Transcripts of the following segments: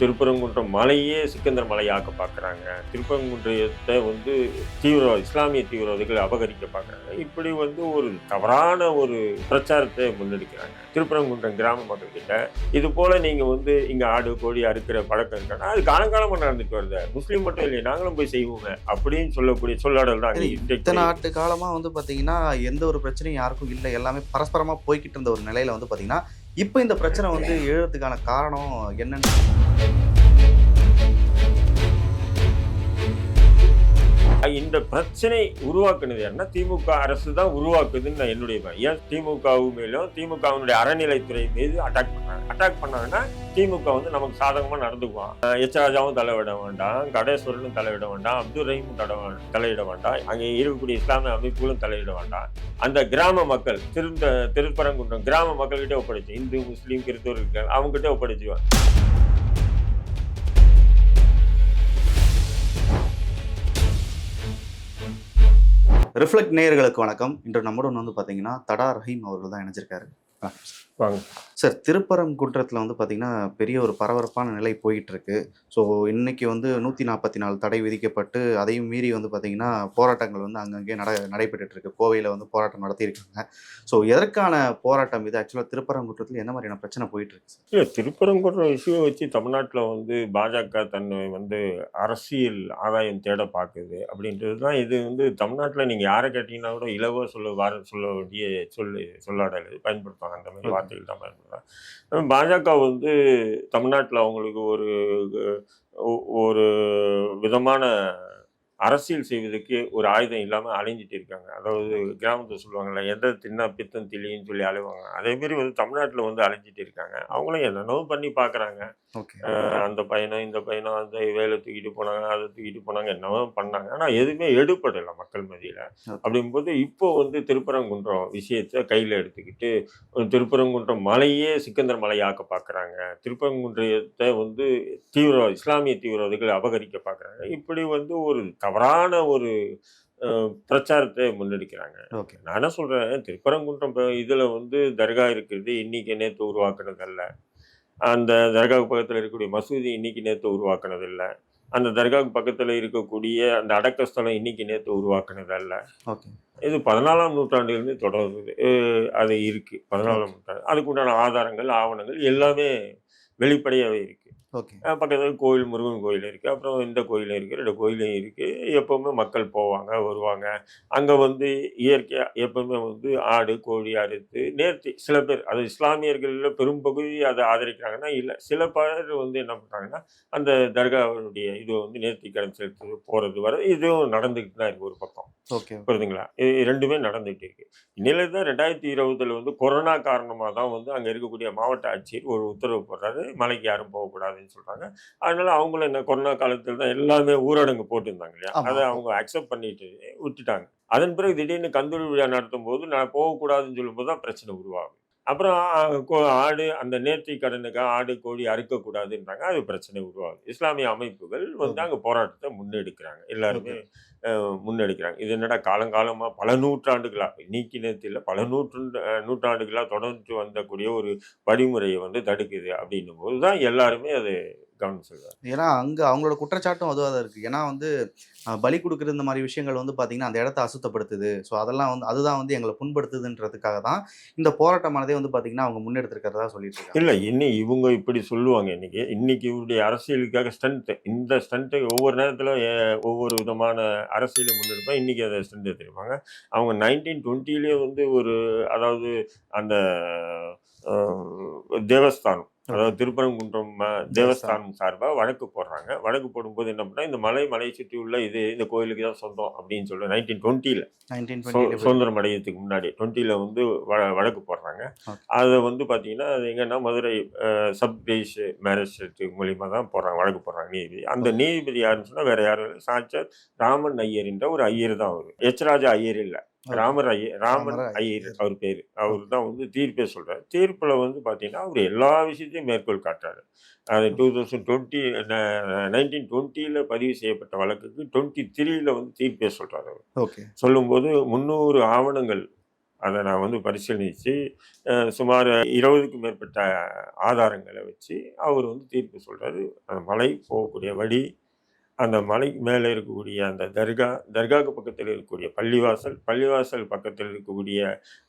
திருப்பரங்குன்றம் மலையே சிக்கந்தர் மலையாக்க பார்க்குறாங்க. திருப்பரங்குன்றத்தை வந்து தீவிரவாத இஸ்லாமிய தீவிரவாதிகள் அபகரிக்க பார்க்குறாங்க. இப்படி வந்து ஒரு தவறான ஒரு பிரச்சாரத்தை முன்னெடுக்கிறாங்க. திருப்பரங்குன்றம் கிராம மக்கள்கிட்ட. இது போல நீங்கள் வந்து இங்கே ஆடு கோழி அறுக்கிற பழக்கம் இருக்கானா அது காலங்காலமாக நடந்துட்டு வருது. முஸ்லீம் மட்டும் இல்லையா நாங்களும் போய் செய்வோங்க அப்படின்னு சொல்லக்கூடிய சொல்லாடல் தான் இத்தனை இன்றைக்கு ஆண்டு காலமா வந்து பாத்தீங்கன்னா எந்த ஒரு பிரச்சனையும் யாருக்கும் இல்லை. எல்லாமே பரஸ்பரமா போய்கிட்டு இருந்த ஒரு நிலையில வந்து பாத்தீங்கன்னா இப்போ இந்த பிரச்சனை வந்து எழுறதுக்கான காரணம் என்னன்னு இந்த பிரச்சனை உருவாக்குனது என்ன திமுக அரசு தான் உருவாக்குதுன்னு நான் என்னுடைய ஏன் திமுகவு மேலும் திமுகவினுடைய அறநிலைத்துறை மீது அட்டாக் பண்ணாங்க அட்டாக் பண்ணாங்கன்னா திமுக வந்து நமக்கு சாதகமா நடந்துக்குவான். எச் ராஜாவும் தலையிட வேண்டாம் கடேஸ்வரனும் தலையிட வேண்டாம் அப்துல் ரஹீமும் தட தலையிட வேண்டாம் அங்கே இருக்கக்கூடிய இஸ்லாமிய அமைப்புகளும் தலையிட வேண்டாம். அந்த கிராம மக்கள் திருந்த திருப்பரங்குன்றம் கிராம மக்கள்கிட்ட ஒப்படைச்சு இந்து முஸ்லீம் கிறிஸ்தவர்கள் அவங்ககிட்ட ஒப்படைச்சுவான் ரிஃப்ளெக்ட் நேயர்களுக்கு வணக்கம். இன்று நம்முடன் வந்து பாத்தீங்கன்னா தடா ரஹீம் அவர்கள் தான் இணைஞ்சிருக்காரு. வாங்க. சார் திருப்பரங்குன்றத்தில் வந்து பார்த்தீங்கன்னா பெரிய ஒரு பரபரப்பான நிலை போயிட்டு இருக்கு ஸோ இன்னைக்கு வந்து நூற்றி நாற்பத்தி நாலு தடை விதிக்கப்பட்டு அதையும் மீறி வந்து பார்த்தீங்கன்னா போராட்டங்கள் வந்து அங்கங்கே நட நடைபெற்றுட்டு இருக்கு கோவையில் வந்து போராட்டம் நடத்தியிருக்காங்க. ஸோ எதற்கான போராட்டம் இது? ஆக்சுவலாக திருப்பரங்குன்றத்தில் என்ன மாதிரியான பிரச்சனை போயிட்டு இருக்கு சார்? இல்லை திருப்பரங்குன்ற இஷ்யூவை வச்சு தமிழ்நாட்டில் வந்து பாஜக தன்னை வந்து அரசியல் ஆதாயம் தேட பார்க்குது அப்படின்றது தான் இது வந்து தமிழ்நாட்டில் நீங்கள் யாரை கேட்டிங்கன்னா கூட இலவ சொல்ல வார சொல்ல வேண்டிய சொல்லு சொல்லாடல் பயன்படுத்துவாங்க. அந்த மாதிரி. வார்த்தைகள் தான் பயன்படுத்துவாங்க பாஜக வந்து தமிழ்நாட்டில் அவங்களுக்கு ஒரு ஒரு விதமான அரசியல் செய்வதற்கு ஒரு ஆயுதம் இல்லாமல் அலைஞ்சிட்டு இருக்காங்க. அதாவது கிராமத்தில் சொல்லுவாங்கல்ல எந்த தின்னா பித்தம் திளின்னு சொல்லி அலைவாங்க. அதே மாதிரி வந்து தமிழ்நாட்டில் வந்து அலைஞ்சிட்டு இருக்காங்க. அவங்களும் என்னென்னவோ பண்ணி பார்க்குறாங்க அந்த பையனும் இந்த பையனும் அந்த வேலை தூக்கிட்டு போனாங்க அதை தூக்கிட்டு போனாங்க என்னவோ பண்ணாங்க. ஆனால் எதுவுமே எடுப்படலை மக்கள் மத்தியில். அப்படிங்கும்போது இப்போ வந்து திருப்பரங்குன்றம் விஷயத்தை கையில் எடுத்துக்கிட்டு திருப்பரங்குன்றம் மலையே சிக்கந்தர் மலையாக்க பார்க்குறாங்க திருப்பரங்குன்றத்தை வந்து தீவிரவாத இஸ்லாமிய தீவிரவாதிகள் அபகரிக்க பார்க்குறாங்க இப்படி வந்து ஒரு தவறான ஒரு பிரச்சாரத்தை முன்னெடுக்கிறாங்க. ஓகே. நான் என்ன சொல்றேன்? திருப்பரங்குன்றம் இதில் வந்து தர்கா இருக்கிறது இன்னைக்கு நேற்று உருவாக்குனது அல்ல அந்த தர்காவுக்கு பக்கத்தில் இருக்கக்கூடிய மசூதி இன்னைக்கு நேற்று உருவாக்குனது இல்லை அந்த தர்காவுக்கு பக்கத்தில் இருக்கக்கூடிய அந்த அடக்கஸ்தலம் இன்னைக்கு நேற்று உருவாக்குனது அல்ல ஓகே. இது பதினாலாம் நூற்றாண்டிலிருந்து தொடருது அஹ் அது இருக்கு. பதினாலாம் நூற்றாண்டு. அதுக்குண்டான ஆதாரங்கள் ஆவணங்கள் எல்லாமே வெளிப்படையாகவே இருக்கு. ஓகே அஹ் பக்கத்துல கோயில் முருகன் கோயில் இருக்குது அப்புறம் இந்த கோயில் இருக்குது ரெண்டு கோயிலும் இருக்குது எப்போவுமே மக்கள் போவாங்க வருவாங்க. அங்கே வந்து இயற்கையாக எப்போவுமே வந்து ஆடு கோழி அறுத்து நேர்த்தி சில பேர் அது இஸ்லாமியர்களில் பெரும்பகுதி அதை ஆதரிக்கிறாங்கன்னா இல்லை சில பேர் வந்து என்ன பண்ணுறாங்கன்னா அந்த தர்காவுடைய இது வந்து நேர்த்தி கடன் செலுத்து போகிறது வர இதுவும் நடந்துக்கிட்டு தான் இருக்குது ஒரு பக்கம். ஓகே. புரியுதுங்களா? இது ரெண்டுமே நடந்துகிட்டு இருக்கு. இந்நிலை தான் ரெண்டாயிரத்தி இருபதுல வந்து கொரோனா காரணமாக தான் வந்து அங்கே இருக்கக்கூடிய மாவட்ட ஆட்சியர் ஒரு உத்தரவு போடுறாரு. மலைக்கு யாரும் போகக்கூடாதுன்னு சொல்றாங்க. அதனால அவங்களும் என்ன கொரோனா காலத்தில் தான் எல்லாமே ஊரடங்கு போட்டிருந்தாங்க இல்லையா. அதை அவங்க அக்செப்ட் பண்ணிட்டு விட்டுட்டாங்க. அதன் பிறகு திடீர்னு கந்தூரி விழா நடத்தும் போது நான் போகக்கூடாதுன்னு சொல்லும்போது தான் பிரச்சனை உருவாகும் அப்புறம் ஆடு அந்த நேர்த்தி கடனுக்காக ஆடு கோழி அறுக்கக்கூடாதுன்றாங்க அது பிரச்சனை உருவாகுது. இஸ்லாமிய அமைப்புகள் வந்து அங்கே போராட்டத்தை முன்னெடுக்கிறாங்க. எல்லாருமே முன்னெடுக்கிறாங்க. இது என்னடா காலங்காலமாக பல நூற்றாண்டுகளா இன்னைக்கு நேரத்தில் பல நூற்றாண்டு அஹ், நூற்றாண்டுகளா தொடர்ந்து வந்தக்கூடிய ஒரு வழிமுறையை வந்து தடுக்குது அப்படின்னும் போது தான் எல்லாருமே அது கவனம் செல்வாங்க ஏன்னா அங்கே அவங்களோட குற்றச்சாட்டும் அதுவாக தான் இருக்குது ஏன்னா வந்து பலி கொடுக்குறது இந்த மாதிரி விஷயங்கள் வந்து பார்த்தீங்கன்னா அந்த இடத்த அசுத்தப்படுத்துது. ஸோ அதெல்லாம் வந்து அதுதான் வந்து எங்களை புண்படுத்துதுன்றதுக்காக தான் இந்த போராட்டமானதே வந்து பார்த்தீங்கன்னா அவங்க முன்னெடுத்திருக்கிறதா சொல்லிட்டு இருக்காங்க. இல்லை இன்னி இவங்க இப்படி சொல்லுவாங்க இன்னைக்கு. இன்னைக்கு இவருடைய அரசியலுக்காக ஸ்டண்ட் இந்த ஸ்டண்ட்டை ஒவ்வொரு நேரத்தில் ஒவ்வொரு விதமான அரசியலை முன்னெடுப்பா இன்னைக்கு அதை ஸ்டண்ட் எடுத்துருப்பாங்க அவங்க நைன்டீன் டுவெண்ட்டிலேயே வந்து ஒரு அதாவது அந்த தேவஸ்தானம் அதாவது திருப்பரங்குன்றம் தேவஸ்தானம். சார்பாக வழக்கு போடுறாங்க. வழக்கு போடும்போது என்ன பண்ணா இந்த மலை மலையை சுற்றி உள்ள இது இந்த கோயிலுக்கு தான் சொந்தம் அப்படின்னு சொல்லி நைன்டீன் டுவெண்ட்டியில் சுதந்திரம் அடையறதுக்கு முன்னாடி டுவெண்ட்டியில் வந்து வ- வழக்கு போடுறாங்க. அதை வந்து பார்த்தீங்கன்னா அது எங்கன்னா மதுரை சப் டிவிஷ் மேஜிஸ்ட்ரேட் மூலியமாக தான் போடுறாங்க வழக்கு போடுறாங்க நீதிபதி அந்த நீதிபதி யாருன்னு சொன்னால் வேற யாரும் சாட்சாத் ராமன் ஐயர் என்ற ஒரு ஐயர் தான் அவர். எச் ராஜா ஐயர் இல்லை. ராமர் ஐயர் ராமர் ஐயர். அவர் பேர். அவர் தான் வந்து தீர்ப்பே சொல்றாரு. தீர்ப்பில் வந்து பார்த்தீங்கன்னா அவர் எல்லா விஷயத்தையும் மேற்கோள் காட்டுறாரு. அது டூ தௌசண்ட் டுவெண்ட்டி நைன்டீன் டுவெண்ட்டியில் பதிவு செய்யப்பட்ட வழக்குக்கு டுவெண்ட்டி த்ரீல வந்து தீர்ப்பே சொல்றாரு அவர். ஓகே. சொல்லும்போது முந்நூறு ஆவணங்கள் அதை நான் வந்து பரிசீலித்து சுமார் இருபதுக்கும் மேற்பட்ட ஆதாரங்களை வச்சு அவர் வந்து தீர்ப்பு சொல்கிறாரு மலை போகக்கூடிய வழி அந்த மலை மேலே இருக்கக்கூடிய அந்த தர்கா தர்காவுக்கு பக்கத்தில் இருக்கக்கூடிய பள்ளிவாசல் பள்ளிவாசல் பக்கத்தில் இருக்கக்கூடிய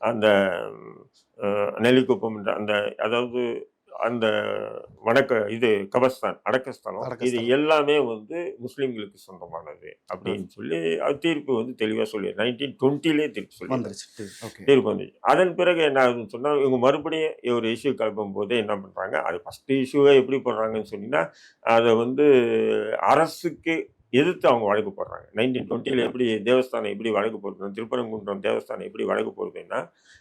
அந்த நெல்லிக்குப்பம் என்ற அந்த அதாவது அந்த வடக்க இது கபஸ்தான் அடக்கஸ்தானம் இது. எல்லாமே வந்து முஸ்லீம்களுக்கு சொந்தமானது அப்படின்னு சொல்லி அது தீர்ப்பு வந்து தெளிவாக சொல்லி நைன்டீன் டுவெண்ட்டிலே தீர்ப்பு சொல்லி. வந்துருச்சு தீர்ப்பு. வந்துச்சு அதன் பிறகு என்ன ஆகுதுன்னு சொன்னால் இவங்க மறுபடியும் ஒரு இஷ்யூ கிளப்பும் போது என்ன பண்ணுறாங்க அது ஃபஸ்ட்டு இஷ்யூவை எப்படி போடுறாங்கன்னு சொன்னீங்கன்னா அதை வந்து அரசுக்கு எதிர்த்து அவங்க வழக்கு போடுறாங்க. நைன்டீன் டுவெண்ட்டியில் எப்படி தேவஸ்தானம் எப்படி வழக்கு போடுறது திருப்பரங்குன்றம் தேவஸ்தானம் எப்படி வழக்கு போடுதுன்னா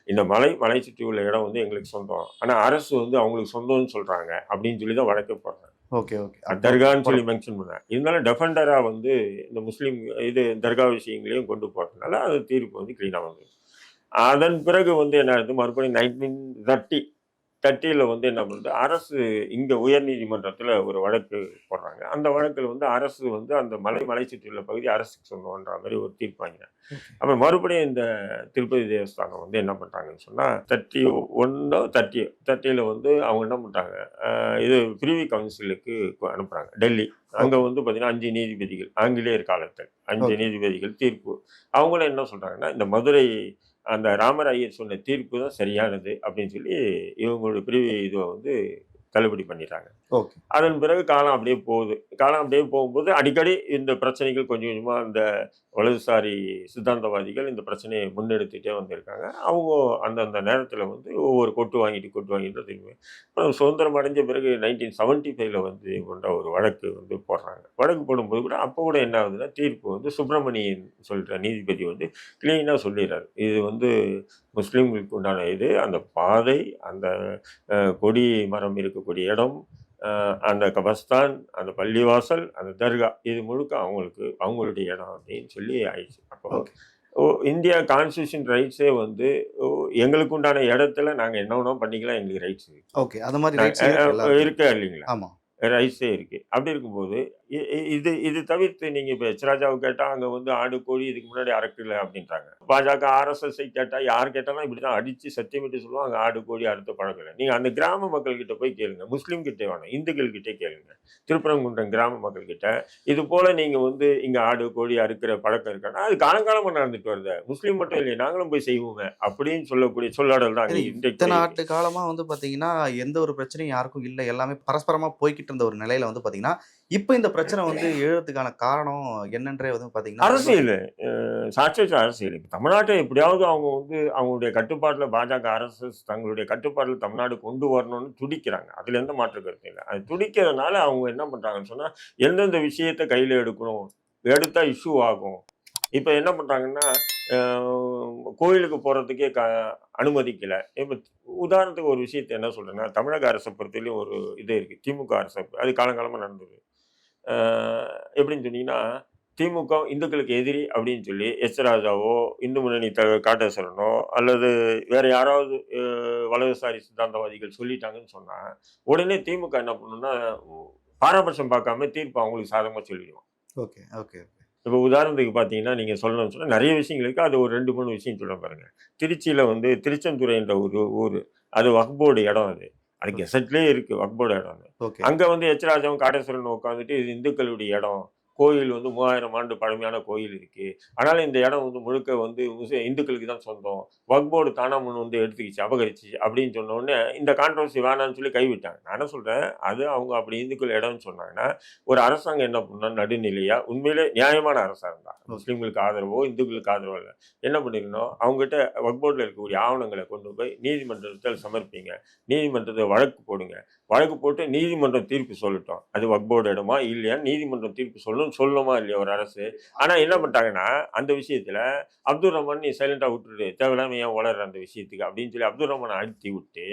இந்த மலை மலை சுற்றி உள்ள இடம் வந்து எங்களுக்கு சொந்தம். ஆனால் அரசு வந்து அவங்களுக்கு சொந்தம்னு சொல்கிறாங்க அப்படின்னு சொல்லி தான் வழக்கு போடுறாங்க. Okay okay. தர்கான்னு சொல்லி மென்ஷன் பண்ணேன் இருந்தாலும் டெஃபண்டராக வந்து இந்த முஸ்லீம் இது தர்கா விஷயங்களையும் கொண்டு போகிறதுனால அது தீர்ப்பு வந்து க்ளீனாக வந்து அதன் பிறகு வந்து என்ன ஆகுது? மறுபடியும் நைன்டீன் தேர்ட்டி தேர்ட்டியில் வந்து என்ன பண்ணுது அரசு இங்கே உயர்நீதிமன்றத்தில் ஒரு வழக்கு போடுறாங்க. அந்த வழக்கில் வந்து அரசு வந்து அந்த மலை மலை சுற்றியுள்ள பகுதி அரசுக்கு சொந்தம்ன்ற மாதிரி ஒரு தீர்ப்பு வாங்கினாங்க. அப்புறம் மறுபடியும் இந்த திருப்பதி தேவஸ்தானம் வந்து என்ன பண்ணுறாங்கன்னு சொன்னால் தேர்ட்டி ஒன்னோ தேர்ட்டி தேர்ட்டியில் வந்து அவங்க என்ன பண்ணுறாங்க இது பிரிவி கவுன்சிலுக்கு அனுப்புகிறாங்க டெல்லி. அங்கே வந்து பார்த்தீங்கன்னா அஞ்சு நீதிபதிகள் ஆங்கிலேயர் காலத்தில் அஞ்சு. நீதிபதிகள் தீர்ப்பு அவங்களும் என்ன சொல்கிறாங்கன்னா இந்த மதுரை அந்த ராமர் ஐயர் சொன்ன தீர்ப்பு தான் சரியானது அப்படின்னு சொல்லி இவங்களோட பிரிவு இதை வந்து தள்ளுபடி பண்ணிடுறாங்க. ஓகே. அதன் பிறகு காலம் அப்படியே போகுது. காலம் அப்படியே போகும்போது அடிக்கடி இந்த பிரச்சனைகள் கொஞ்சம் கொஞ்சமாக அந்த வலதுசாரி சித்தாந்தவாதிகள் இந்த பிரச்சனையை முன்னெடுத்துட்டே வந்திருக்காங்க. அவங்க அந்தந்த நேரத்தில் வந்து ஒவ்வொரு கொட்டு வாங்கிட்டு கொட்டு வாங்கிட்டு திரும்பி அப்புறம் சுதந்திரம் அடைஞ்ச பிறகு நைன்டீன் செவன்ட்டி ஃபைவ்ல வந்து கொண்ட ஒரு வழக்கு வந்து போடுறாங்க. வழக்கு போடும்போது கூட அப்போ கூட என்ன ஆகுதுன்னா தீர்ப்பு வந்து சுப்பிரமணியன் சொல்கிற நீதிபதி வந்து க்ளீனாக சொல்லிடுறாரு. இது வந்து முஸ்லீம்களுக்கு உண்டான இது. அந்த பாதை அந்த கொடி மரம் இருக்கக்கூடிய இடம் அந்த கபஸ்தான் அந்த பள்ளிவாசல் அந்த தர்கா இது முழுக்க அவங்களுக்கு அவங்களுடைய இடம் அப்படின்னு சொல்லி ஆயிடுச்சு. அப்போ இந்தியா கான்ஸ்டியூஷன் ரைட்ஸே வந்து எங்களுக்கு உண்டான இடத்துல நாங்கள் என்ன வேணாலும் பண்ணிக்கலாம் எங்களுக்கு ரைட்ஸ் இருக்கு. ஓகே. அந்த மாதிரி இருக்கா இல்லைங்களா? ஆமா. ரைட்ஸே இருக்கு. அப்படி இருக்கும்போது இது இது தவிர்த்து நீங்க இப்போ எச்ராஜாவை கேட்டா அங்க வந்து ஆடு கோழி இதுக்கு முன்னாடி அறக்கல அப்படின்றாங்க. பாஜக ஆர்எஸ்எஸ்ஐ கேட்டா யார் கேட்டாலும் இப்படி தான் அடிச்சு சத்தியமிட்டு சொல்லுவாங்க ஆடு கோழி அறுத்த பழக்கல நீங்க அந்த கிராம மக்கள் கிட்ட போய் கேளுங்க. முஸ்லீம் கிட்டே வேணாம் இந்துக்கள் கிட்டே கேளுங்க. திருப்பரங்குன்றம் கிராம மக்கள் கிட்ட இது போல நீங்க வந்து இங்க ஆடு கோழி அறுக்கிற பழக்கம் இருக்கான்னா அது காலங்காலமா நடந்துட்டு வருது. முஸ்லீம் மட்டும் இல்லையே நாங்களும் போய் செய்வோங்க அப்படின்னு சொல்லக்கூடிய சொல்லாடல் தான் இத்தனை ஆண்டு காலமா வந்து பாத்தீங்கன்னா எந்த ஒரு பிரச்சனையும் யாருக்கும் இல்லை. எல்லாமே பரஸ்பரமா போய்கிட்டு இருந்த ஒரு நிலையில வந்து பாத்தீங்கன்னா இப்போ இந்த பிரச்சனை வந்து எழுறதுக்கான காரணம் என்னன்றே வந்து பார்த்தீங்கன்னா அரசியல். அஹ், சாட்சியற்ற அரசியல். இப்போ தமிழ்நாட்டை எப்படியாவது அவங்க வந்து அவங்களுடைய கட்டுப்பாட்டில் பாஜக அரசு தங்களுடைய கட்டுப்பாட்டில் தமிழ்நாடு கொண்டு வரணும்னு துடிக்கிறாங்க. அதில் எந்த மாற்று கருத்து இல்லை. அது துடிக்கிறதுனால அவங்க என்ன பண்ணுறாங்கன்னு சொன்னால் எந்தெந்த விஷயத்தை கையில் எடுக்கணும்? எடுத்தால் இஷ்யூ ஆகும். இப்போ என்ன பண்ணுறாங்கன்னா கோயிலுக்கு போகிறதுக்கே க அனுமதிக்கலை. இப்போ உதாரணத்துக்கு ஒரு விஷயத்தை என்ன சொல்கிறேன்னா தமிழக அரசை பொறுத்தவரையும் ஒரு இது இருக்குது திமுக அரசு அது காலங்காலமாக நடந்தது எப்படின்னு சொன்னீங்கன்னா திமுக இந்துக்களுக்கு எதிரி அப்படின்னு சொல்லி எச் ராஜாவோ இந்து முன்னணி தலைவர் காட்டேஸ்வரனோ அல்லது வேற யாராவது வலதுசாரி சித்தாந்தவாதிகள் சொல்லிட்டாங்கன்னு சொன்னா உடனே திமுக என்ன பண்ணுன்னா பாரபட்சம் பார்க்காம தீர்ப்பு அவங்களுக்கு சாதகமாக சொல்லிடுவோம் ஓகே ஓகே இப்போ உதாரணத்துக்கு பார்த்தீங்கன்னா நீங்கள் சொல்லணும்னு சொன்னால் நிறைய விஷயங்கள் இருக்குது அது ஒரு ரெண்டு மூணு விஷயம் சொல்ல பாருங்க. திருச்சியில் வந்து திருச்செந்துறைன்ற ஒரு ஊர் அது வக்போர்டு இடம் அது. அது கெசட்லேயே இருக்குது வக்போர்டு இடம் அங்கே வந்து எச் ராஜாவும் காடேஸ்வரன் உட்காந்துட்டு இது இந்துக்களுடைய இடம். கோயில் வந்து மூவாயிரம் ஆண்டு பழமையான கோயில் இருக்கு. அதனால இந்த இடம் வந்து முழுக்க வந்து முஸ்லிம் இந்துக்களுக்கு தான் சொந்தம். வக்போர்டு தானா முன் வந்து எடுத்துக்கிச்சு அபகரிச்சு அப்படின்னு சொன்ன உடனே இந்த கான்ட்ரவர்சி வேணாம்னு சொல்லி கைவிட்டாங்க. நான் என்ன சொல்றேன்? அது அவங்க அப்படி இந்துக்கள் இடம்னு சொன்னாங்கன்னா ஒரு அரசாங்கம் என்ன பண்ணா நடுநிலையா உண்மையிலே நியாயமான அரசாங்கம் தான் முஸ்லீம்களுக்கு ஆதரவோ இந்துக்களுக்கு ஆதரவோ இல்லை. என்ன பண்ணிருக்கணும்? அவங்ககிட்ட வக்போர்டில் இருக்கக்கூடிய ஆவணங்களை கொண்டு போய் நீதிமன்றத்தில் சமர்ப்பிங்க. நீதிமன்றத்தை வழக்கு போடுங்க. வழக்கு போட்டு நீதிமன்றம் தீர்ப்பு சொல்லட்டும். அது வக்போர்டு இடமா இல்லையா நீதிமன்றம் தீர்ப்பு சொல்லணும் சொல்லணுமா இல்லையா ஒரு அரசு? ஆனால் என்ன பண்ணிட்டாங்கன்னா அந்த விஷயத்தில் அப்துல் ரஹ்மான் நீ சைலண்டாக விட்டுரு தேவையில்லாம ஏன் வளர்ற அந்த விஷயத்துக்கு? அப்படின்னு சொல்லி அப்துல் ரஹ்மானை அழுத்தி விட்டு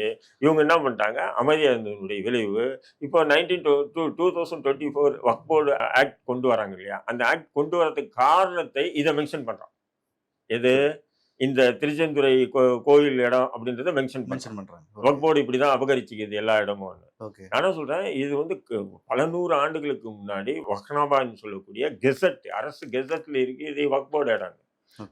இவங்க என்ன பண்ணிட்டாங்க? அமைதியாக இருந்ததுடைய விளைவு இப்போ nineteen two two thousand twenty four Waqf Board act கொண்டு வராங்க இல்லையா? அந்த ஆக்ட் கொண்டு வரதுக்கு காரணத்தை இதை மென்ஷன் பண்ணுறோம் எது? இந்த திருச்செந்துறை கோயில் இடம் அப்படின்றத மென்ஷன் மென்ஷன் பண்றாங்க. வக்போர்டு இப்படிதான் அபகரிச்சுக்குது எல்லா இடமும் ஓகே நான் சொல்றேன் இது வந்து பல நூறு ஆண்டுகளுக்கு முன்னாடி வக்னாபான்னு சொல்லக்கூடிய கெசட் அரசு கெசட்ல இருக்கு இது வக்போர்டு இடம்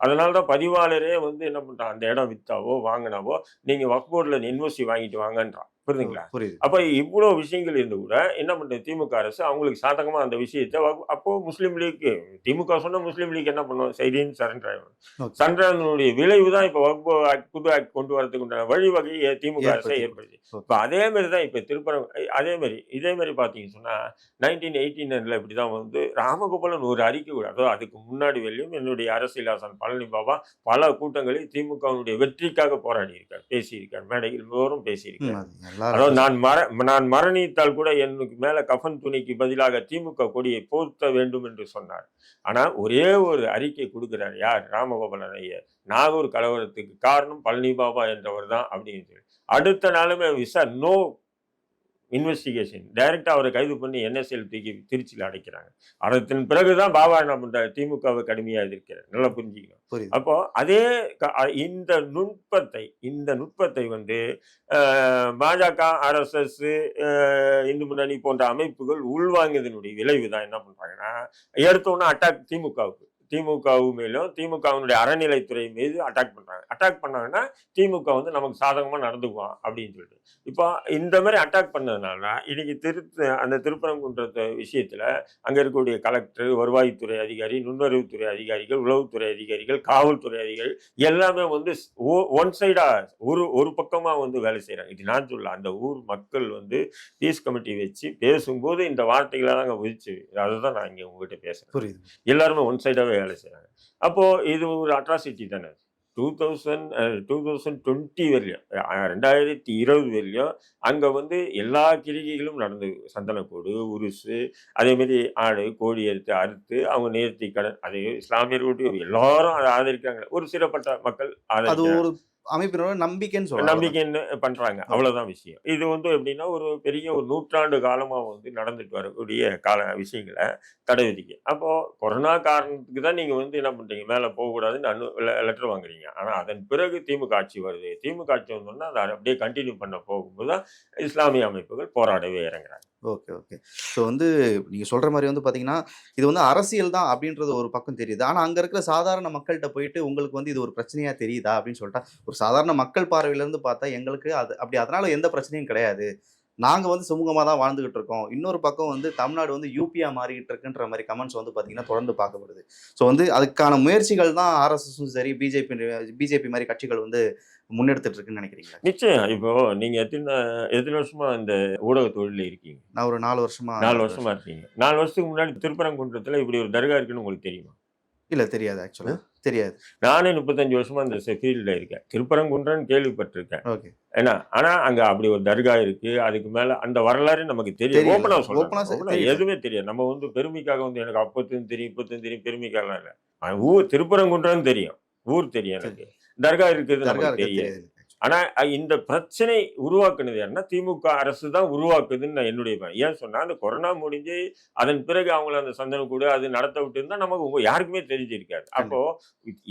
அதனால தான் பதிவாளரே வந்து என்ன பண்றான் அந்த இடம் வித்தாவோ வாங்கினாவோ நீங்க வக்ஃப் போர்டில் என்ஓசி வாங்கிட்டு வாங்கன்றான். புரியுதுங்களா? புரியுது. அப்ப இவ்வளவு விஷயங்கள் இருந்து கூட என்ன பண்றது? திமுக அரசு அவங்களுக்கு சாதகமா அந்த விஷயத்தை அப்போ முஸ்லீம் லீக் திமுக சொன்னா முஸ்லீம் லீக் என்ன பண்ணுவோம் சரின்னு சரண்டர் ஆயிடும். Okay. சரண்டனுடைய விளைவு தான் இப்ப வகுப்பு ஆக்ட், புது ஆக்ட் கொண்டு வரதுக்கு உண்டான வழிவகையை திமுக அரசை Okay. இப்ப அதே மாதிரி தான் இப்ப திருப்பரம் அதே மாதிரி இதே மாதிரி பாத்தீங்கன்னு சொன்னா நைன்டீன் எயிட்டி நைன்ல இப்படிதான் வந்து ராமகோபாலன் ஒரு அறிக்கை கூட அதாவது அதுக்கு முன்னாடி வெளியும் என்னுடைய அரசியல் ஆசான் பழனி பாபா பல கூட்டங்களில் திமுகவுடைய வெற்றிக்காக போராடி இருக்கார் பேசியிருக்கார் மேடையில் தோறும் பேசியிருக்கார். அதாவது நான் மர நான் மரணித்தால் கூட எனக்கு மேல கஃன் துணிக்கு பதிலாக திமுக கொடியை போர்த்த வேண்டும் என்று சொன்னார். ஆனா ஒரே ஒரு அறிக்கை கொடுக்கிறார். யார்? ராமகோபாலன் ஐயர். நாகூர் கலவரத்துக்கு காரணம் பழனி பாபா என்றவர் தான் அப்படின்னு சொல்லி. அடுத்த நாளுமே விசா நோ இன்வெஸ்டிகேஷன் டைரக்டா அவரை கைது பண்ணி என்எஸ்எல் தூக்கி திருச்சியில் அடைக்கிறாங்க. அதன் பிறகுதான் பாபா என்ன பண்றாரு? திமுகவை கடுமையா எதிர்க்கிறார். நல்லா புரிஞ்சுக்கணும். புரியுது. அப்போ அதே இந்த நுட்பத்தை இந்த நுட்பத்தை வந்து பாஜக ஆர்எஸ்எஸ் இந்து முன்னணி போன்ற அமைப்புகள் உள்வாங்கியதனுடைய விளைவு தான் என்ன பண்றாங்கன்னா எடுத்தோன்னே அட்டாக் திமுகவுக்கு. திமுகவு மேலும் திமுகவினுடைய அறநிலைத்துறை மீது அட்டாக் பண்றாங்க. அட்டாக் பண்ணாங்கன்னா திமுக வந்து நமக்கு சாதகமா நடந்துக்குவான் அப்படின்னு சொல்லிட்டு. இப்போ இந்த மாதிரி அட்டாக் பண்ணதுனால இன்னைக்கு திரு அந்த திருப்பரங்குன்றத்து விஷயத்துல அங்க இருக்கக்கூடிய கலெக்டர் வருவாய்த்துறை அதிகாரி நுண்ணறிவுத்துறை அதிகாரிகள் உளவுத்துறை அதிகாரிகள் காவல்துறை அதிகாரிகள் எல்லாமே வந்து ஒன் சைடா ஒரு ஒரு பக்கமா வந்து வேலை செய்றாங்க. இது நான் சொல்ல அந்த ஊர் மக்கள் வந்து பீஸ் கமிட்டி வச்சு பேசும்போது இந்த வார்த்தைகளை தாங்க உதிச்சு அதை தான் நான் இங்க உங்ககிட்ட பேசுறேன். புரியுது. எல்லாருமே ஒன் சைடாகவே வேலை செய்கிறாங்க அப்போ இது ஒரு அட்ராசிட்டி தானே. Two thousand two thousand twenty வரையும் ரெண்டாயிரத்தி இருபது வரையும் அங்கே வந்து எல்லா கிரிகைகளும் நடந்தது சந்தனக்கூடு உருசு அதேமாரி ஆடு கோழி எடுத்து அறுத்து அவங்க நேர்த்தி கடன் அது இஸ்லாமியர்களுடைய எல்லாரும் அதை ஆதரிக்கிறாங்க. ஒரு சிறப்பட்ட மக்கள் அது ஒரு அமைப்பினோட நம்பிக்கைன்னு சொல்லலாம். நம்பிக்கைன்னு பண்றாங்க. அவ்வளவுதான் விஷயம். இது வந்து எப்படின்னா ஒரு பெரிய ஒரு நூற்றாண்டு காலமா வந்து நடந்துட்டு வரக்கூடிய கால விஷயங்களை தடை விதிக்க. அப்போ கொரோனா காரணத்துக்கு தான் நீங்க வந்து என்ன பண்றீங்க? மேல போகக்கூடாதுன்னு அனு லெட்டர் வாங்குறீங்க. ஆனா அதன் பிறகு திமுக ஆட்சி வருது. திமுக ஆட்சி வந்தோம்னா அதை அப்படியே கண்டினியூ பண்ண போகும்போது தான் இஸ்லாமிய அமைப்புகள் போராடவே இறங்குறாங்க. Okay okay. ஸோ வந்து நீங்க சொல்ற மாதிரி வந்து பாத்தீங்கன்னா இது வந்து அரசியல் தான் அப்படின்றது ஒரு பக்கம் தெரியுது. ஆனா அங்க இருக்கிற சாதாரண மக்கள்கிட்ட போயிட்டு உங்களுக்கு வந்து இது ஒரு பிரச்சனையா தெரியுதா? அப்படின்னு சொல்லிட்டா ஒரு சாதாரண மக்கள் பார்வையில இருந்து பார்த்தா எங்களுக்கு அது அப்படி அதனால எந்த பிரச்சனையும் கிடையாது. நாங்க வந்து சுமூகமா தான் வாழ்ந்துகிட்டு இருக்கோம். இன்னொரு பக்கம் வந்து தமிழ்நாடு வந்து யூபியா மாறிக்கிட்டு இருக்குன்ற மாதிரி கமெண்ட்ஸ் வந்து பாத்தீங்கன்னா தொடர்ந்து பார்க்கப்படுது. ஸோ வந்து அதுக்கான முயற்சிகள் தான் ஆர்எஸ்எஸும் சரி பிஜேபி பிஜேபி மாதிரி கட்சிகள் வந்து முன்னெடுத்துட்டு இருக்குன்னு நினைக்கிறீங்களா? நிச்சயம். இப்போ நீங்க எத்தனை எத்தனை வருஷமா இந்த ஊடக தொழில இருக்கீங்க? நான் ஒரு நாலு வருஷமா நாலு வருஷமா. இருக்கீங்க. நாலு வருஷத்துக்கு முன்னாடி திருப்பரங்குன்றத்துல இப்படி ஒரு தர்கா இருக்குன்னு உங்களுக்கு தெரியுமா? இல்ல தெரியாது ஆக்சுவலா தெரியாது. நானே முப்பத்தஞ்சு வருஷமா இந்த ஃபீல்டில் இருக்கேன். திருப்பரங்குன்றன்னு கேள்விப்பட்டிருக்கேன். ஓகே. ஏன்னா ஆனா அங்க அப்படி ஒரு தர்கா இருக்கு. அதுக்கு மேல அந்த வரலாறு நமக்கு தெரியும். எதுவுமே தெரியும் நம்ம வந்து பெருமைக்காக வந்து எனக்கு அப்பத்தும் தெரியும் இப்பத்தும் தெரியும் பெருமைக்காக இல்லை. ஊர் திருப்பரங்குன்றம் தெரியும். ஊர் தெரியும் எனக்கு. தர்கா இருக்குது தர்கா நமக்கு தெரியாது. ஆனா அஹ், இந்த பிரச்சனை உருவாக்குனது யாருன்னா திமுக அரசு தான் உருவாக்குதுன்னு நான் என்னுடைய ஏன் சொன்னா அந்த கொரோனா முடிஞ்சு அதன் பிறகு அவங்கள அந்த சந்தனக்கூடு அது நடத்த விட்டு இருந்தா நமக்கு உங்க யாருக்குமே தெரிஞ்சிருக்காது. அப்போ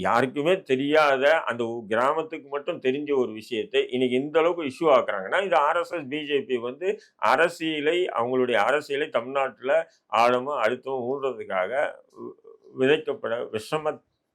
யாருக்குமே தெரியாத அந்த கிராமத்துக்கு மட்டும் தெரிஞ்ச ஒரு விஷயத்தை இன்னைக்கு இந்த அளவுக்கு இஷ்யூ ஆக்குறாங்கன்னா இது ஆர்எஸ்எஸ் பிஜேபி வந்து அரசியலை அவங்களுடைய அரசியலை தமிழ்நாட்டுல ஆழமா அழுத்தம் ஊடுறதுக்காக விதைக்கப்பட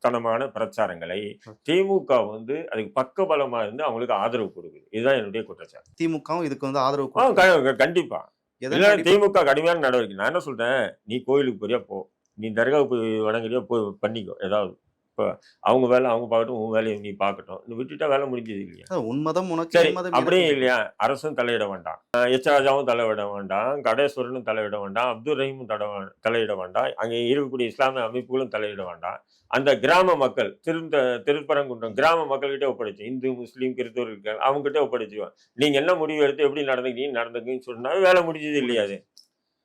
விஷமத்தனமான பிரச்சாரங்களை திமுக வந்து அதுக்கு பக்கபலமா இருந்து அவங்களுக்கு ஆதரவு கொடுக்குது. இதுதான் என்னுடைய குற்றச்சாட்டு. திமுகவும் இதுக்கு வந்து ஆதரவு கண்டிப்பா திமுக கடுமையான நடவடிக்கை. நான் என்ன சொல்றேன்? நீ கோயிலுக்கு போறியா? போ. நீ தர்காவுக்கு வணங்குறியா? போய் பண்ணிக்கோ. ஏதாவது. இப்போ அவங்க வேலை அவங்க பார்க்கட்டும் உன் வேலையை நீ பார்க்கட்டும் நீ விட்டுட்டா வேலை முடிஞ்சது இல்லையா? உன்மதம் உனக்கு சரி அப்படியே. இல்லையா? அரசும் தலையிட வேண்டாம். எச் ராஜாவும் தலையிட வேண்டாம். கடேஸ்வரனும் தலையிட வேண்டாம். அப்துல் ரஹீமும் தட தலையிட வேண்டாம். அங்கே இருக்கக்கூடிய இஸ்லாமிய அமைப்புகளும் தலையிட வேண்டாம். அந்த கிராம மக்கள் திருந்த திருப்பரங்குன்றம் கிராம மக்கள்கிட்ட ஒப்படைச்சு இந்து முஸ்லீம் கிறிஸ்தவர்கள் அவங்ககிட்ட ஒப்படைச்சுவோம் நீங்க என்ன முடிவு எடுத்து எப்படி நடந்துக்கிட்டீங்க நடந்துக்குன்னு சொன்னா வேலை முடிஞ்சது இல்லையா அது?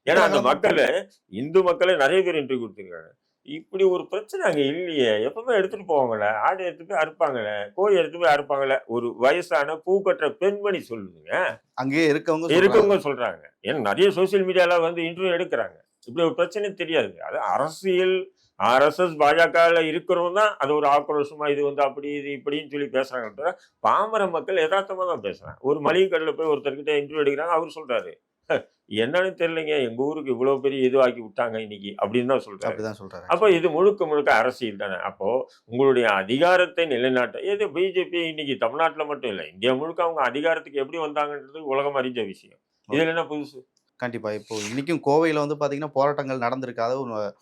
ஏன்னா அந்த மக்கள் இந்து மக்களே நிறைய பேர் இன்டர்வியூ கொடுத்துருக்காங்க. இப்படி ஒரு பிரச்சனை அங்க இல்லையே. எப்பவுமே எடுத்துட்டு போவாங்கல்ல. ஆடு எடுத்து போய் அறுப்பாங்கல்ல. கோழி எடுத்து போய் அறுப்பாங்கல்ல. ஒரு வயசான பூக்கற்ற பெண்மணி சொல்லுதுங்க. அங்கேயே இருக்கவங்க. இருக்கவங்க சொல்றாங்க. ஏன்னா நிறைய சோசியல் மீடியால வந்து இன்டர்வியூ எடுக்கிறாங்க. இப்படி ஒரு பிரச்சனை தெரியாது அது அரசியல் ஆர்எஸ்எஸ் பாஜகவில் இருக்கிறவங்க தான் அது ஒரு ஆக்ரோஷமா இது வந்து அப்படி இது இப்படின்னு சொல்லி பேசுறாங்க தவிர பாமர மக்கள் யதார்த்தமா தான் பேசுறாங்க. ஒரு மளிகை கடையில் போய் ஒருத்தர்கிட்ட இன்டர்வியூ எடுக்கிறாங்க அவர் சொல்றாரு. "ஹ, என்னன்னு தெரியலைங்க. எங்க ஊருக்கு இவ்வளவு பெரிய இதுவாக்கி விட்டாங்க இன்னைக்கு அப்படின்னு தான் சொல்றாரு. அப்படிதான் சொல்றாரு அப்போ இது முழுக்க முழுக்க அரசியல் தானே. அப்போ உங்களுடைய அதிகாரத்தை நிலைநாட்ட இது பிஜேபி இன்னைக்கு தமிழ்நாட்டுல மட்டும் இல்லை இந்தியா முழுக்க அவங்க அதிகாரத்துக்கு எப்படி வந்தாங்கன்றது உலகம் அறிஞ்ச விஷயம். இதுல என்ன புதுசு? கண்டிப்பா. இப்போ இன்னைக்கும் கோவையில வந்து பாத்தீங்கன்னா போராட்டங்கள் நடந்திருக்கு. அதாவது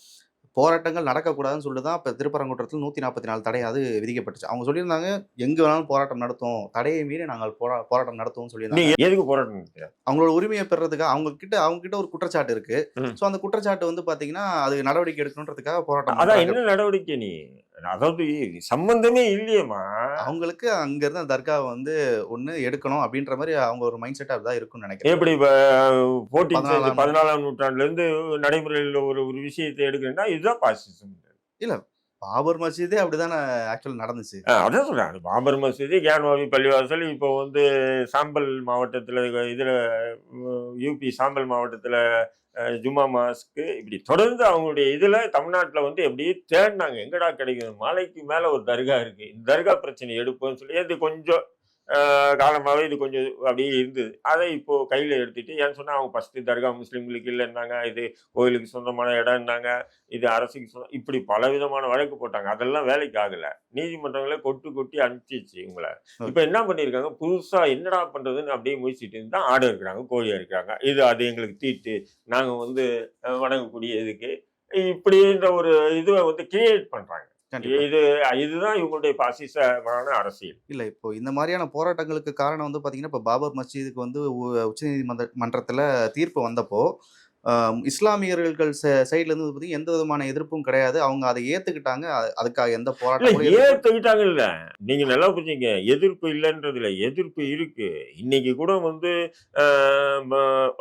போராட்டங்கள் நடக்கக்கூடாதுன்னு சொல்லிட்டு தான் இப்போ திருப்பரங்குன்றத்தில் நூற்றி நாற்பத்தி நாலு தடையாவது விதிக்கப்பட்டுச்சு அவங்க சொல்லியிருந்தாங்க எங்கே வேணாலும் போராட்டம் நடத்தும் தடையை மீறி நாங்கள் போரா போராட்டம் நடத்துவோம்னு சொல்லியிருந்தாங்க எதுக்கு போராட்டம்? அவங்களோட உரிமையை பெறதுக்கு அவங்க கிட்ட அவங்க கிட்ட ஒரு குற்றச்சாட்டு இருக்கு. ஸோ அந்த குற்றச்சாட்டு வந்து பாத்தீங்கன்னா அது நடவடிக்கை எடுக்கணுன்றதுக்காக போராட்டம் அதான். என்ன நடவடிக்கை நீ அதாவது சம்பந்தமே இல்லையேம்மா. அவங்களுக்கு அங்க இருந்த தர்காவை வந்து ஒண்ணு எடுக்கணும் அப்படின்ற மாதிரி அவங்க ஒரு மைண்ட் செட் அப்படிதான் இருக்கும்னு நினைக்கிறேன். எப்படி போட்டி பதினாலாம் நூற்றாண்டுல இருந்து நடைமுறையில் ஒரு ஒரு விஷயத்தை எடுக்கிறேன்னா இதுதான் பாசிசம் பாபர் மசீதே அப்படிதானே ஆக்சுவல் நடந்துச்சு. அதான் சொல்றேன். பாபர் மசூதி கியான்வாபி பள்ளிவாசல் இப்போ வந்து சாம்பல் மாவட்டத்தில் இதில் யூபி சாம்பல் மாவட்டத்தில் ஜும்மா மாஸ்க்கு இப்படி தொடர்ந்து அவங்களுடைய இதில் தமிழ்நாட்டில் வந்து எப்படியும் தேடினாங்க எங்கடா கிடைக்குது? மலைக்கு மேலே ஒரு தர்கா இருக்குது இந்த தர்கா பிரச்சனை எடுப்போம்னு சொல்லி இது கொஞ்சம் காலமாகவே இது கொஞ்சம் அப்படியே இருந்தது. அதை இப்போ கையில் எடுத்துட்டு ஏன்னு சொன்னால் அவங்க ஃபஸ்ட்டு தர்கா முஸ்லீம்களுக்கு இல்லைன்னாங்க. இது கோயிலுக்கு சொந்தமான இடம்னாங்க. இது அரசுக்கு சொந்தம் இப்படி பல விதமான வழக்கு போட்டாங்க. அதெல்லாம் வேலைக்கு ஆகலை. நீதிமன்றங்களே கொட்டு கொட்டி அனுப்பிச்சிச்சு இவங்கள. இப்போ என்ன பண்ணியிருக்காங்க புதுசா என்னடா பண்றதுன்னு அப்படியே முயற்சிட்டு இருந்தா ஆடு இருக்கிறாங்க கோழி இருக்கிறாங்க இது அது எங்களுக்கு தீட்டு. நாங்க வந்து வணங்கக்கூடிய இதுக்கு. இப்படின்ற ஒரு இதுவை வந்து கிரியேட் கண்டிப்பா இது இதுதான் இவங்களுடைய பாசிசமான அரசியல். இல்ல இப்போ இந்த மாதிரியான போராட்டங்களுக்கு காரணம் வந்து பாத்தீங்கன்னா இப்போ பாபர் மஸ்ஜிதுக்கு வந்து உச்சநீதிமன்ற மன்றத்துல தீர்ப்பு வந்தப்போ இஸ்லாமியர்கள் சைட்ல இருந்து பார்த்தீங்கன்னா எந்த விதமான எதிர்ப்பும் கிடையாது. அவங்க அதை ஏத்துக்கிட்டாங்க. அ- அதுக்காக எந்த போராட்டம் ஏத்துக்கிட்டாங்க இல்ல நீங்க நல்லா புரிஞ்சுங்க. எதிர்ப்பு இல்லைன்றது இல்ல எதிர்ப்பு இருக்கு. இன்னைக்கு கூட வந்து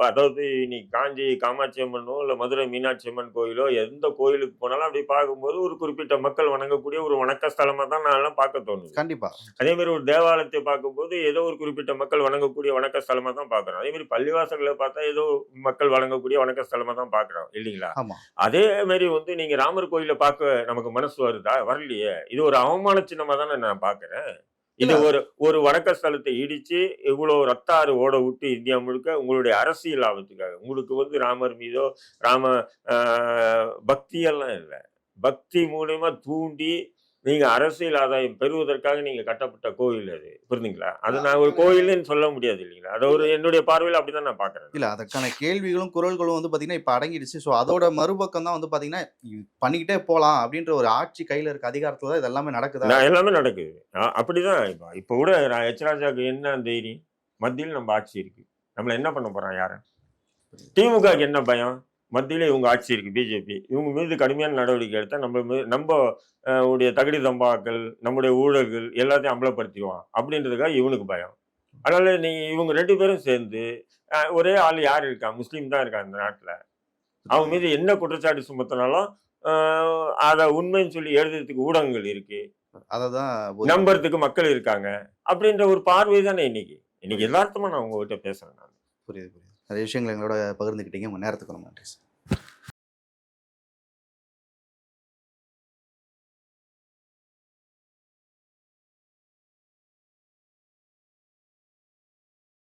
அதாவது இன்னைக்கு காஞ்சி காமாட்சி அம்மனோ இல்ல மதுரை மீனாட்சி அம்மன் கோயிலோ எந்த கோயிலுக்கு போனாலும் அப்படி பார்க்கும்போது ஒரு குறிப்பிட்ட மக்கள் வணங்கக்கூடிய ஒரு வணக்க ஸ்தலமா தான் நான் எல்லாம் பார்க்க தோணுது. கண்டிப்பா. அதே மாதிரி ஒரு தேவாலயத்தை பார்க்கும்போது ஏதோ ஒரு குறிப்பிட்ட மக்கள் வணங்கக்கூடிய வணக்க ஸ்தலமா தான் பார்க்குறோம். அதே மாதிரி பள்ளிவாசல்களை பார்த்தா ஏதோ மக்கள் வணங்கக்கூடிய வணக்க ஸ்தலமா தான் பார்க்குறோம். இல்லைங்களா? அதே மாதிரி வந்து நீங்க ராமர் கோயிலை பார்க்க நமக்கு மனசு வருதா? வரலையே. இது ஒரு அவமான சின்னமா தானே நான் பார்க்கறேன். இது ஒரு ஒரு வணக்க ஸ்தலத்தை இடிச்சு இவ்வளவு ரத்தாறு ஓட விட்டு இந்தியா முழுக்க உங்களுடைய அரசியல் ஆபத்துக்காக. உங்களுக்கு வந்து ராமர் மீதோ ராம ஆஹ், பக்தியெல்லாம் இல்லை. பக்தி மூலியமா தூண்டி நீங்க அரசியல் ஆதாயம் பெறுவதற்காக நீங்க கட்டப்பட்ட கோயில் அது. புரியுதுங்களா அது நான் ஒரு கோயில்னு சொல்ல முடியாது இல்லைங்களா? அது ஒரு என்னுடைய பார்வையில் அப்படிதான் நான் பாக்குறேன் இல்ல அதற்கான கேள்விகளும் குரல்களும் வந்து பாத்தீங்கன்னா இப்ப அடங்கிடுச்சு. ஸோ அதோட மறுபக்கம் தான் வந்து பாத்தீங்கன்னா இது பண்ணிக்கிட்டே போலாம் அப்படின்ற ஒரு ஆட்சி கையில இருக்க அதிகாரத்துல தான் இது எல்லாமே நடக்குதா? நான் எல்லாமே நடக்குது. அ- அப்படிதான் இப்போ இப்போ கூட நான் எச் ராஜாவுக்கு என்ன தைரியம்? மத்தியில் நம்ம ஆட்சி இருக்கு. நம்மள என்ன பண்ண போறான் யாரு? திமுகவுக்கு என்ன பயம்? மத்தியில இவங்க ஆட்சி இருக்கு பிஜேபி இவங்க மீது கடுமையான நடவடிக்கை எடுத்தா நம்ம நம்ம உடைய தகுதி தம்பாக்கள் நம்முடைய ஊழல்கள் எல்லாத்தையும் அம்பலப்படுத்திடுவான். அப்படின்றதுக்காக இவனுக்கு பயம். அதனால நீங்க இவங்க ரெண்டு பேரும் சேர்ந்து ஒரே ஆள் யார் இருக்கா? முஸ்லீம் தான் இருக்கா இந்த நாட்டுல. அவங்க மீது என்ன குற்றச்சாட்டு சுமத்தினாலும் அதை உண்மைன்னு சொல்லி எழுதுறதுக்கு ஊடகங்கள் இருக்கு. அததான் நம்புறதுக்கு மக்கள் இருக்காங்க. அப்படின்ற ஒரு பார்வை தானே இன்னைக்கு. இன்னைக்கு யதார்த்தமா நான் உங்ககிட்ட பேசுறேன் நான். புரியுது புரியுது. நிறைய விஷயங்கள் எங்களோட பகிர்ந்துக்கிட்டீங்க. உங்கள் நேரத்துக்கு ரொம்ப நன்றி சார்.